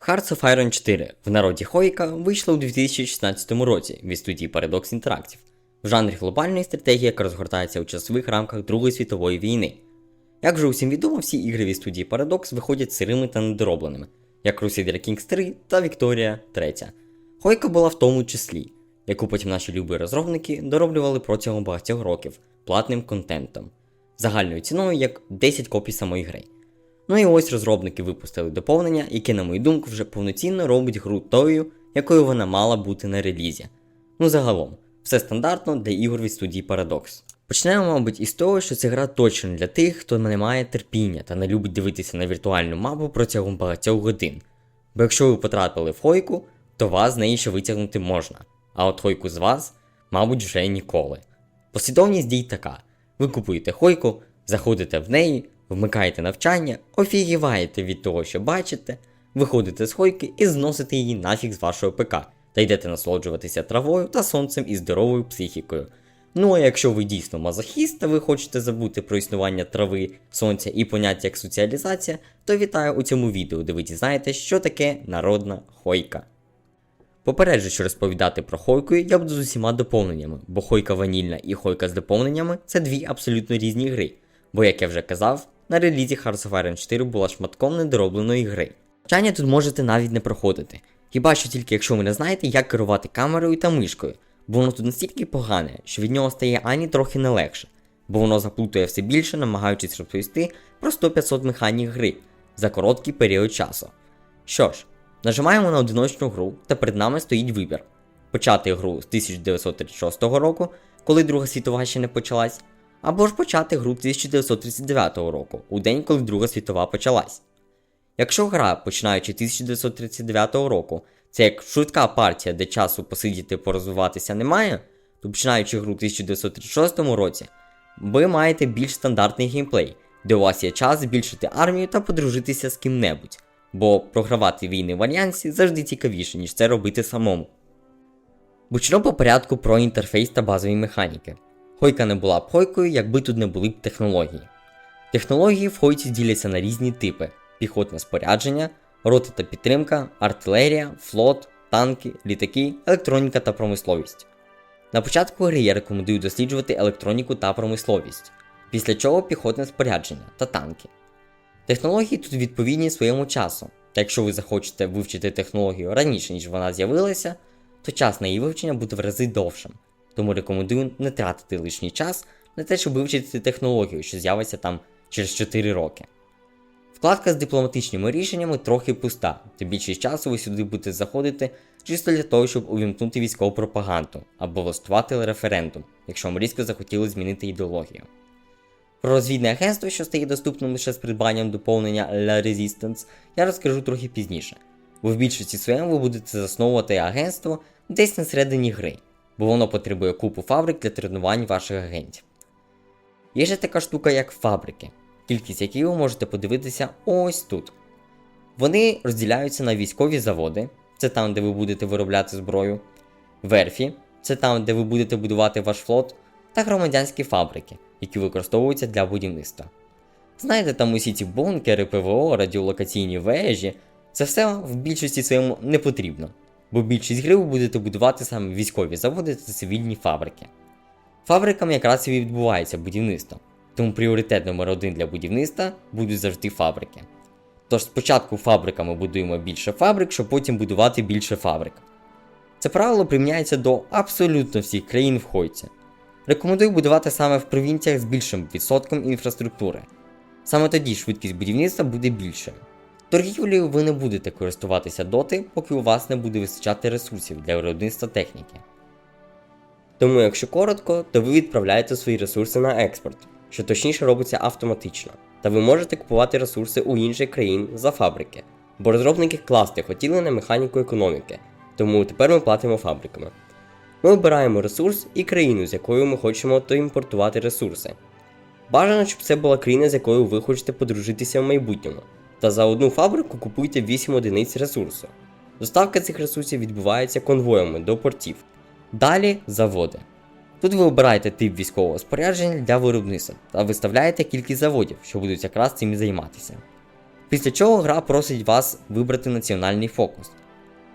Hearts of Iron 4 в народі Хойка вийшла у 2016 році від студії Paradox Interactive в жанрі глобальної стратегії, яка розгортається у часових рамках Другої світової війни. Як вже усім відомо, всі ігри від студії Paradox виходять сирими та недоробленими, як Crusader Kings 3 та Victoria 3. Хойка була в тому числі, яку потім наші любі розробники дороблювали протягом багатьох років платним контентом, загальною ціною як 10 копій самої гри. Ну і ось розробники випустили доповнення, яке, на мою думку, вже повноцінно робить гру тою, якою вона мала бути на релізі. Ну загалом, все стандартно для ігор від студії Paradox. Почнемо, мабуть, із того, що ця гра точно для тих, хто не має терпіння та не любить дивитися на віртуальну мапу протягом багатьох годин. Бо якщо ви потрапили в хойку, то вас з неї ще витягнути можна, а от хойку з вас, мабуть, вже ніколи. Послідовність дій така: ви купуєте хойку, заходите в неї, вмикаєте навчання, офігіваєте від того, що бачите, виходите з хойки і зносите її нафіг з вашого ПК, та йдете насолоджуватися травою та сонцем і здоровою психікою. Ну а якщо ви дійсно мазохіст та ви хочете забути про існування трави, сонця і поняття як соціалізація, то вітаю у цьому відео, де ви дізнаєтесь, що таке народна хойка. Попереджу, що розповідати про хойку я буду з усіма доповненнями, бо хойка ванільна і хойка з доповненнями це дві абсолютно різні гри. Бо, як я вже казав, на релізі Hearts of Iron 4 була шматком недоробленої гри. Навчання тут можете навіть не проходити, хіба що тільки якщо ви не знаєте, як керувати камерою та мишкою, бо воно тут настільки погане, що від нього стає ані трохи не легше, бо воно заплутує все більше, намагаючись розповісти про 100-500 механік гри за короткий період часу. Що ж, нажимаємо на одиночну гру, та перед нами стоїть вибір: почати гру з 1936 року, коли Друга світова ще не почалась, або ж почати гру 1939 року, у день, коли Друга світова почалась. Якщо гра, починаючи 1939 року, це як швидка партія, де часу посидіти порозвиватися немає, то починаючи гру у 1936 році, ви маєте більш стандартний геймплей, де у вас є час збільшити армію та подружитися з ким-небудь, бо програвати війни в альянсі завжди цікавіше, ніж це робити самому. Почну по порядку про інтерфейс та базові механіки. Хойка не була б хойкою, якби тут не були б технології. Технології в хойці діляться на різні типи: піхотне спорядження, роти та підтримка, артилерія, флот, танки, літаки, електроніка та промисловість. На початку гри я рекомендую досліджувати електроніку та промисловість, після чого піхотне спорядження та танки. Технології тут відповідні своєму часу, та якщо ви захочете вивчити технологію раніше, ніж вона з'явилася, то час на її вивчення буде в рази довшим, тому рекомендую не тратити лишній час на те, щоб вивчити технологію, що з'явиться там через 4 роки. Вкладка з дипломатичними рішеннями трохи пуста, та більшість часу ви сюди будете заходити чисто для того, щоб увімкнути військову пропаганду або влаштувати референдум, якщо вам різко захотіли змінити ідеологію. Про розвідне агентство, що стає доступним лише з придбанням доповнення La Resistance, я розкажу трохи пізніше, бо в більшості своєму ви будете засновувати агентство десь на середині гри, бо воно потребує купу фабрик для тренувань ваших агентів. Є ще така штука, як фабрики, кількість яких ви можете подивитися ось тут. Вони розділяються на військові заводи, це там, де ви будете виробляти зброю, верфі, це там, де ви будете будувати ваш флот, та громадянські фабрики, які використовуються для будівництва. Знаєте, там усі ці бункери, ПВО, радіолокаційні вежі, це все в більшості своєму не потрібно, бо більшість гри ви будете будувати саме військові заводи та цивільні фабрики. Фабрикам якраз і відбувається будівництво, тому пріоритет номер один для будівництва будуть завжди фабрики. Тож спочатку фабриками будуємо більше фабрик, щоб потім будувати більше фабрик. Це правило приміняється до абсолютно всіх країн в Хойці. Рекомендую будувати саме в провінціях з більшим відсотком інфраструктури. Саме тоді швидкість будівництва буде більшою. Торгівлею ви не будете користуватися доти, поки у вас не буде вистачати ресурсів для виробництва техніки. Тому, якщо коротко, то ви відправляєте свої ресурси на експорт, що точніше робиться автоматично, та ви можете купувати ресурси у інших країн за фабрики, бо розробники класти хотіли на механіку економіки, тому тепер ми платимо фабриками. Ми обираємо ресурс і країну, з якою ми хочемо то імпортувати ресурси. Бажано, щоб це була країна, з якою ви хочете подружитися в майбутньому, та за одну фабрику купуйте 8 одиниць ресурсу. Доставка цих ресурсів відбувається конвоями до портів. Далі заводи. Тут ви обираєте тип військового спорядження для виробництва та виставляєте кількість заводів, що будуть якраз цим займатися. Після чого гра просить вас вибрати національний фокус.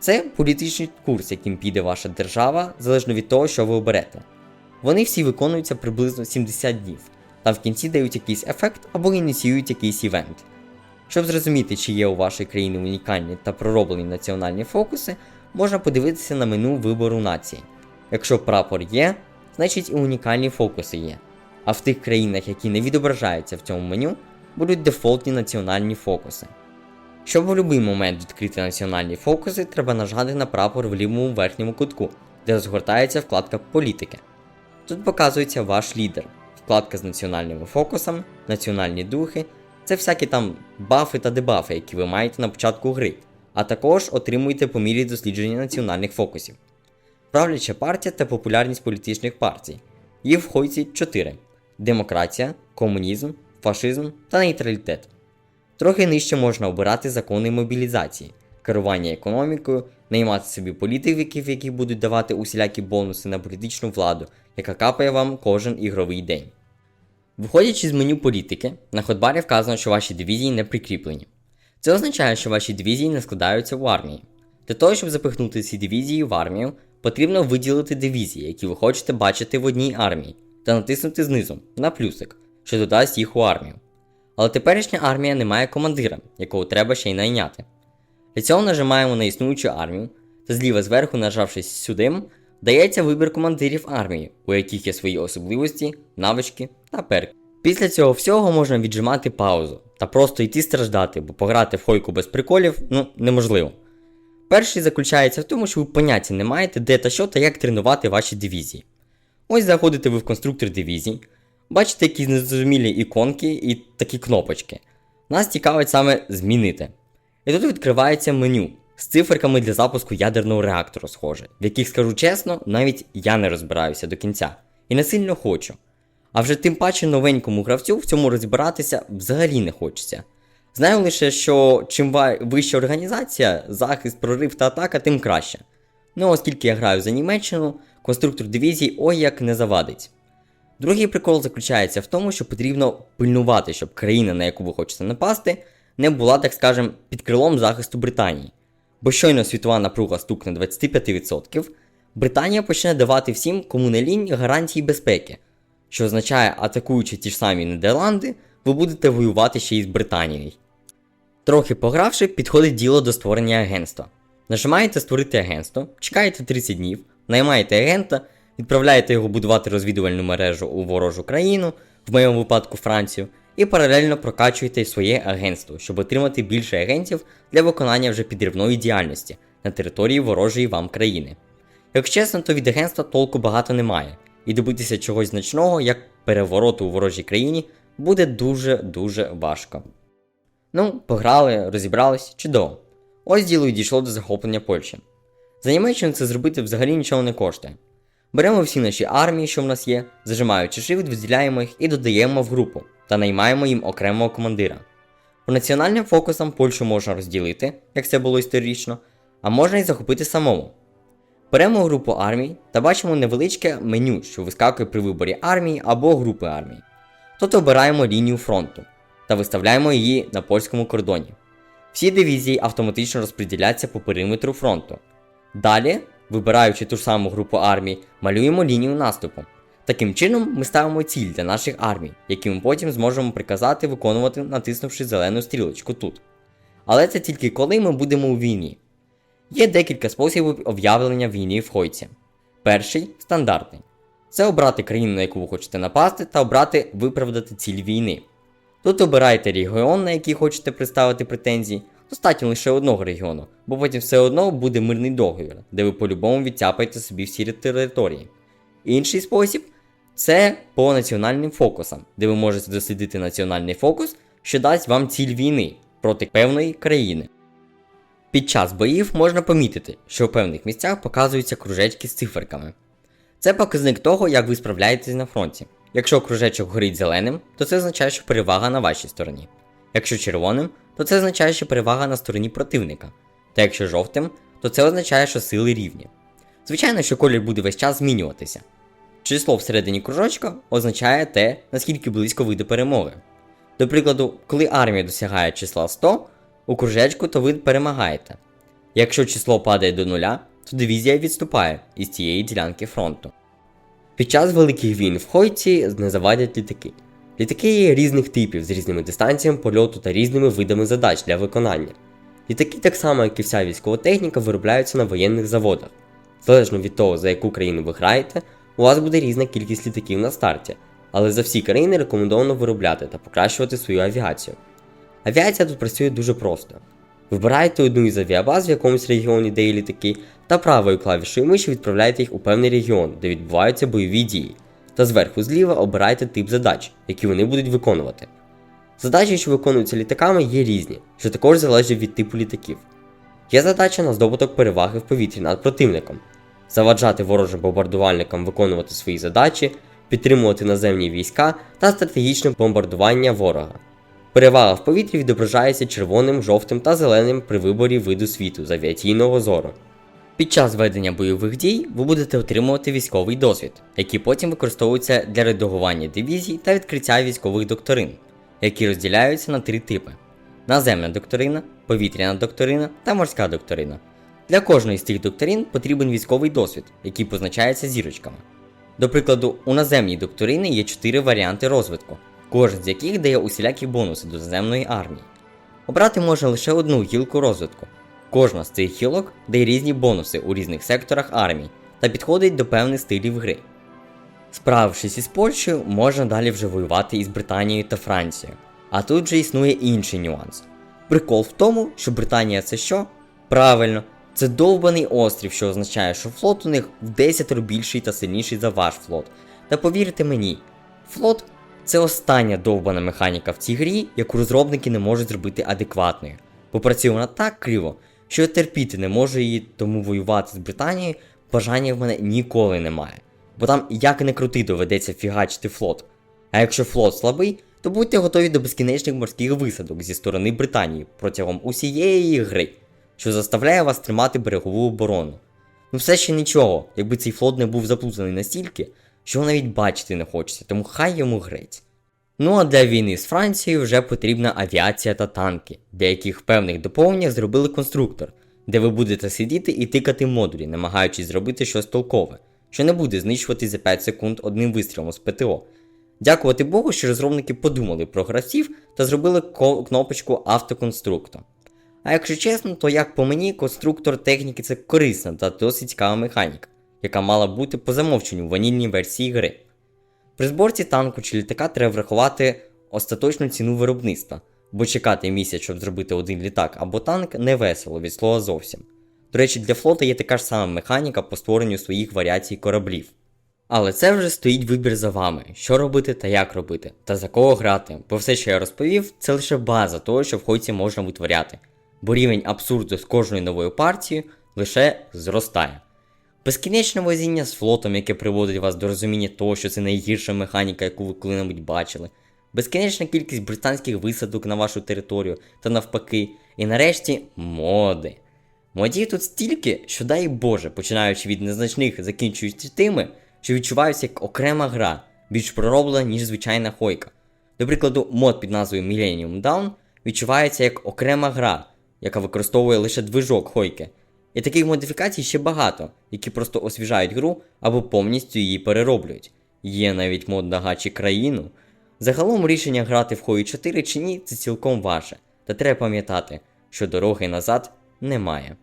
Це політичний курс, яким піде ваша держава, залежно від того, що ви оберете. Вони всі виконуються приблизно 70 днів, та в кінці дають якийсь ефект або ініціюють якийсь івент. Щоб зрозуміти, чи є у вашої країни унікальні та пророблені національні фокуси, можна подивитися на меню вибору нації. Якщо прапор є, значить і унікальні фокуси є. А в тих країнах, які не відображаються в цьому меню, будуть дефолтні національні фокуси. Щоб у будь-який момент відкрити національні фокуси, треба нажати на прапор в лівому верхньому кутку, де розгортається вкладка Політики. Тут показується ваш лідер, вкладка з національними фокусами, національні духи, це всякі там бафи та дебафи, які ви маєте на початку гри, а також отримуєте по мірі дослідження національних фокусів. Правляча партія та популярність політичних партій. Їх входять 4: демократія, комунізм, фашизм та нейтралітет. Трохи нижче можна обирати закони мобілізації, керування економікою, наймати собі політиків, які будуть давати усілякі бонуси на політичну владу, яка капає вам кожен ігровий день. Виходячи з меню політики, на ходбарі вказано, що ваші дивізії не прикріплені. Це означає, що ваші дивізії не складаються в армії. Для того, щоб запихнути ці дивізії в армію, потрібно виділити дивізії, які ви хочете бачити в одній армії, та натиснути знизу на плюсик, що додасть їх у армію. Але теперішня армія не має командира, якого треба ще й найняти. Для цього нажимаємо на існуючу армію, та зліва зверху, нажавшись сюди, дається вибір командирів армії, у яких є свої особливості, навички та перки. Після цього всього можна віджимати паузу та просто йти страждати, бо пограти в хойку без приколів ну неможливо. Перший заключається в тому, що ви поняття не маєте, де та що та як тренувати ваші дивізії. Ось заходите ви в конструктор дивізій, бачите якісь незрозумілі іконки і такі кнопочки. Нас цікавить саме змінити. І тут відкривається меню з циферками для запуску ядерного реактору, схоже, в яких, скажу чесно, навіть я не розбираюся до кінця і не сильно хочу. А вже тим паче новенькому гравцю в цьому розбиратися взагалі не хочеться. Знаю лише, що чим вища організація, захист, прорив та атака, тим краще. Ну, оскільки я граю за Німеччину, конструктор дивізій ой як не завадить. Другий прикол заключається в тому, що потрібно пильнувати, щоб країна, на яку ви хочете напасти, не була, так скажем, під крилом захисту Британії. Бо щойно світова напруга стукне 25%, Британія почне давати всім, кому не лінь, гарантії безпеки, що означає, атакуючи ті ж самі Нідерланди, ви будете воювати ще й з Британією. Трохи погравши, підходить діло до створення агентства. Нажимаєте створити агентство, чекаєте 30 днів, наймаєте агента, відправляєте його будувати розвідувальну мережу у ворожу країну, в моєму випадку Францію, і паралельно прокачуєте своє агентство, щоб отримати більше агентів для виконання вже підривної діяльності на території ворожої вам країни. Якщо чесно, то від агентства толку багато немає, і добитися чогось значного, як перевороту у ворожій країні, буде дуже-дуже важко. Ну, пограли, розібрались, чудово. Ось діло і дійшло до захоплення Польщі. За Німеччину це зробити взагалі нічого не коштує. Беремо всі наші армії, що в нас є, зажимаючи shift, виділяємо їх і додаємо в групу та наймаємо їм окремого командира. По національним фокусам Польщу можна розділити, як це було історично, а можна і захопити самому. Беремо групу армій та бачимо невеличке меню, що вискакує при виборі армії або групи армій. Тут обираємо лінію фронту та виставляємо її на польському кордоні. Всі дивізії автоматично розподіляться по периметру фронту. Далі, вибираючи ту ж саму групу армій, малюємо лінію наступу. Таким чином, ми ставимо ціль для наших армій, які ми потім зможемо приказати виконувати, натиснувши зелену стрілочку тут. Але це тільки коли ми будемо у війні. Є декілька способів об'явлення війни в Хойці. Перший стандартний. Це обрати країну, на яку ви хочете напасти, та обрати виправдати ціль війни. Тут обираєте регіон, на який хочете представити претензії. Достатньо лише одного регіону, бо потім все одно буде мирний договір, де ви по-любому відтяпаєте собі всі території. Інший спосіб це по національним фокусам, де ви можете дослідити національний фокус, що дасть вам ціль війни проти певної країни. Під час боїв можна помітити, що в певних місцях показуються кружечки з циферками. Це показник того, як ви справляєтесь на фронті. Якщо кружечок горить зеленим, то це означає, що перевага на вашій стороні. Якщо червоним, то це означає, що перевага на стороні противника. Та якщо жовтим, то це означає, що сили рівні. Звичайно, що колір буде весь час змінюватися. Число всередині кружочка означає те, наскільки близько ви до перемоги. До прикладу, коли армія досягає числа 100, у кружечку, то ви перемагаєте. Якщо число падає до нуля, то дивізія відступає із цієї ділянки фронту. Під час великих війн в Хойці не завадять літаки. Літаки є різних типів з різними дистанціями польоту та різними видами задач для виконання. Літаки, так само як і вся військова техніка, виробляються на воєнних заводах. Залежно від того, за яку країну ви граєте, у вас буде різна кількість літаків на старті, але за всі країни рекомендовано виробляти та покращувати свою авіацію. Авіація тут працює дуже просто. Вибираєте одну із авіабаз в якомусь регіоні, де є літаки, та правою клавішою миші відправляєте їх у певний регіон, де відбуваються бойові дії, та зверху зліва обираєте тип задач, які вони будуть виконувати. Задачі, що виконуються літаками, є різні, що також залежить від типу літаків. Є задача на здобуток переваги в повітрі над противником, заваджати ворожим бомбардувальникам виконувати свої задачі, підтримувати наземні війська та стратегічне бомбардування ворога. Перевага в повітрі відображається червоним, жовтим та зеленим при виборі виду світу з авіаційного зору. Під час ведення бойових дій ви будете отримувати військовий досвід, який потім використовується для редагування дивізій та відкриття військових доктрин, які розділяються на три типи: наземна доктрина, повітряна доктрина та морська доктрина. Для кожної з цих доктрин потрібен військовий досвід, який позначається зірочками. До прикладу, у наземній доктрини є чотири варіанти розвитку, кожен з яких дає усілякі бонуси до наземної армії. Обрати можна лише одну гілку розвитку. Кожна з цих гілок дає різні бонуси у різних секторах армії та підходить до певних стилів гри. Справившись із Польщею, можна далі вже воювати із Британією та Францією. А тут же існує інший нюанс. Прикол в тому, що Британія це що? Правильно, це довбаний острів, що означає, що флот у них в 10 більший та сильніший за ваш флот. Та повірте мені, флот це остання довбана механіка в цій грі, яку розробники не можуть зробити адекватною. Вона так криво, що я терпіти не можу її, тому воювати з Британією бажання в мене ніколи немає. Бо там як не крути доведеться фігачити флот. А якщо флот слабий, то будьте готові до безкінечних морських висадок зі сторони Британії протягом усієї гри, що заставляє вас тримати берегову оборону. Ну все ще нічого, якби цей флот не був заплутаний настільки, що навіть бачити не хочеться, тому хай йому грець. Ну а для війни з Францією вже потрібна авіація та танки, для яких певних доповненнях зробили конструктор, де ви будете сидіти і тикати модулі, намагаючись зробити щось толкове, що не буде знищувати за 5 секунд одним вистрілом з ПТО. Дякувати Богу, що розробники подумали про гравців та зробили кнопочку автоконструктор. А якщо чесно, то як по мені, конструктор техніки це корисна та досить цікава механіка, яка мала бути по замовченню в ванільній версії гри. При зборці танку чи літака треба врахувати остаточну ціну виробництва, бо чекати місяць, щоб зробити один літак або танк, не весело від слова зовсім. До речі, для флота є така ж сама механіка по створенню своїх варіацій кораблів. Але це вже стоїть вибір за вами, що робити та як робити, та за кого грати, бо все, що я розповів, це лише база того, що в хойці можна витворяти, бо рівень абсурду з кожною новою партією лише зростає. Безкінечне возіння з флотом, яке приводить вас до розуміння того, що це найгірша механіка, яку ви коли-небудь бачили, безкінечна кількість британських висадок на вашу територію та навпаки, і нарешті моди. Модів тут стільки, що дай Боже, починаючи від незначних, закінчуючи тими, що відчуваються як окрема гра, більш пророблена, ніж звичайна хойка. До прикладу, мод під назвою Millennium Down відчувається як окрема гра, яка використовує лише движок хойки. І таких модифікацій ще багато, які просто освіжають гру або повністю її перероблюють. Є навіть мод на гачі країну. Загалом рішення грати в Хої 4 чи ні, це цілком ваше, та треба пам'ятати, що дороги назад немає.